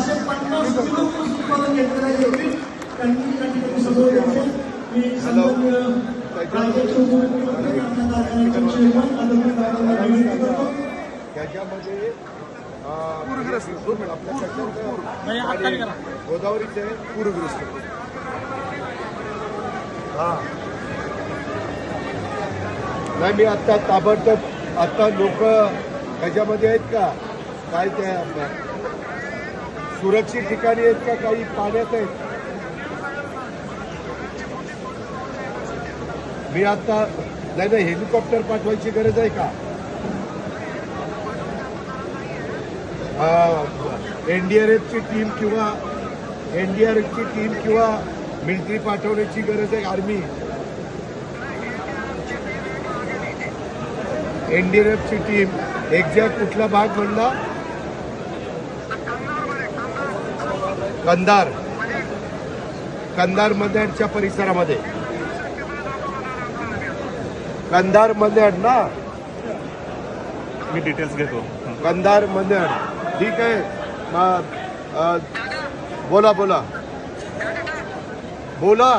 सहाशे पन्नास किलो उत्पादन घेतलेलं आहे एवढी. त्यांनी या ठिकाणी समोर यायचे मी सन्माननीय राज्याचे उपमुख्यमंत्री विनंती करतो. त्याच्यामध्ये गोदावरीचे पूरग्रस्त. हा. नाही मी आता ताबडतोब आता लोक ह्याच्यामध्ये आहेत का? काय त्या सुरक्षित ठिकाणी आहेत का काही पाण्यात आहेत? मी आता नाही नाही हेलिकॉप्टर पाठवायची गरज आहे का? एनडीआरएफची टीम किंवा एनडीआरएफची टीम किंवा मिलिटरी पाठवण्याची गरज आहे आर्मी? एनडीआरएफची टीम एक्झॅक्ट कुठला भाग म्हणला कंधार कंधार मध्यडच्या परिसरामध्ये. कंधार मध्यड ना? मी डिटेल्स घेतो. कंधार मंदिर ठीक आहे. बोला बोला. बोला.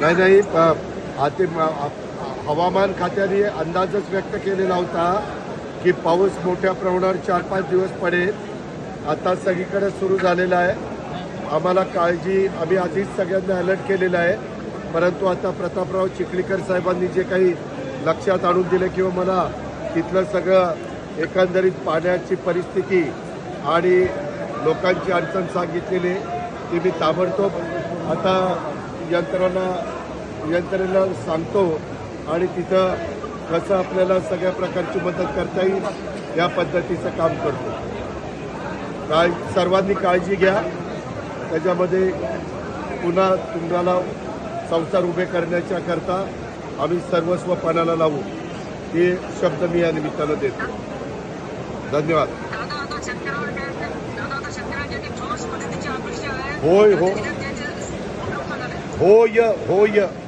नाही नाही आते हवामान खात्याने अंदाजच व्यक्त केलेला होता की पाऊस मोठ्या प्रमाणावर चार पाच दिवस पडेल. आता सगळीकडे सुरू झालेला आहे. आम्हाला काळजी आम्ही आधीच सगळ्यांना अलर्ट केलेला आहे. परंतु आता प्रतापराव चिखलीकर साहेबांनी जे काही लक्षात आणून दिले किंवा मला तिथलं सगळं एकंदरीत पाण्याची परिस्थिती आणि लोकांची अडचण सांगितलेली ती मी ताबडतोब आता यंत्रणा यंत्रणेला सांगतो. आणि तिथं कसं आपल्याला सगळ्या प्रकारची मदत करता येईल या पद्धतीचं काम करतो. काळ सर्वांनी काळजी घ्या. त्याच्यामध्ये पुन्हा तुम्हाला संसार उभे करण्याच्या करता आम्ही सर्वस्व पणाला लावू. हे शब्द मी या निमित्तानं देतो. धन्यवाद. होय हो. होय होय.